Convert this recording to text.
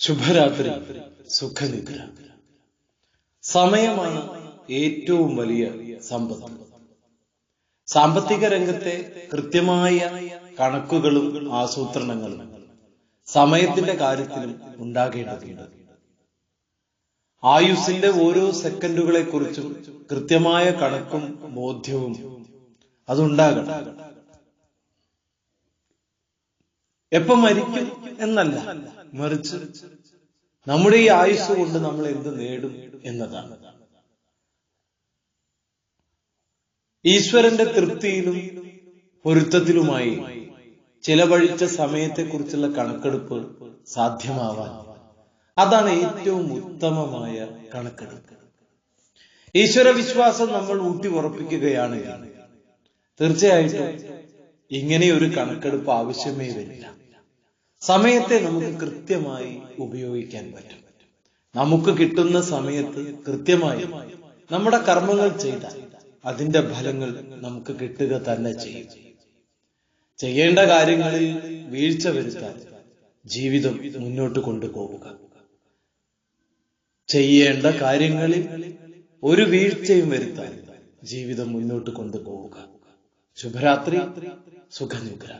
ശുഭരാത്രി സുഖനിദ്ര. സമയമാണ് ഏറ്റവും വലിയ സമ്പത്ത്. സാമ്പത്തിക രംഗത്തെ കൃത്യമായ കണക്കുകളും ആസൂത്രണങ്ങളും സമയത്തിന്റെ കാര്യത്തിലും ഉണ്ടാകേണ്ടതുണ്ട്. ആയുസിന്റെ ഓരോ സെക്കൻഡുകളെ കുറിച്ചും കൃത്യമായ കണക്കും ബോധ്യവും അതുണ്ടാകണം. എപ്പോ മരിക്കും എന്നല്ല. മറിച്ച് നമ്മുടെ ഈ ആയുസ് കൊണ്ട് നമ്മൾ എന്ത് നേടും എന്നതാണ്. ഈശ്വരന്റെ തൃപ്തിയിലും പൊരുത്തത്തിലുമായി ചിലവഴിച്ച സമയത്തെക്കുറിച്ചുള്ള കണക്കെടുപ്പ് സാധ്യമാവാൻ അതാണ് ഏറ്റവും ഉത്തമമായ കണക്കെടുപ്പ്. ഈശ്വര വിശ്വാസം നമ്മൾ ഊട്ടി ഉറപ്പിക്കുകയാണ് തീർച്ചയായിട്ടും ഇങ്ങനെ ഒരു കണക്കെടുപ്പ് ആവശ്യമേ വരില്ല. സമയത്തെ നമുക്ക് കൃത്യമായി ഉപയോഗിക്കാൻ പറ്റും. നമുക്ക് കിട്ടുന്ന സമയത്ത് കൃത്യമായി നമ്മുടെ കർമ്മങ്ങൾ ചെയ്താൽ അതിന്റെ ഫലങ്ങൾ നമുക്ക് കിട്ടുക തന്നെ ചെയ്യും. ചെയ്യേണ്ട കാര്യങ്ങളിൽ വീഴ്ച വരുത്താൻ ജീവിതം മുന്നോട്ട് കൊണ്ടുപോവുക. ചെയ്യേണ്ട കാര്യങ്ങളിൽ ഒരു വീഴ്ചയും വരുത്താൻ ജീവിതം മുന്നോട്ട് കൊണ്ടുപോവുക. ശുഭരാത്രി സുഖനിദ്ര.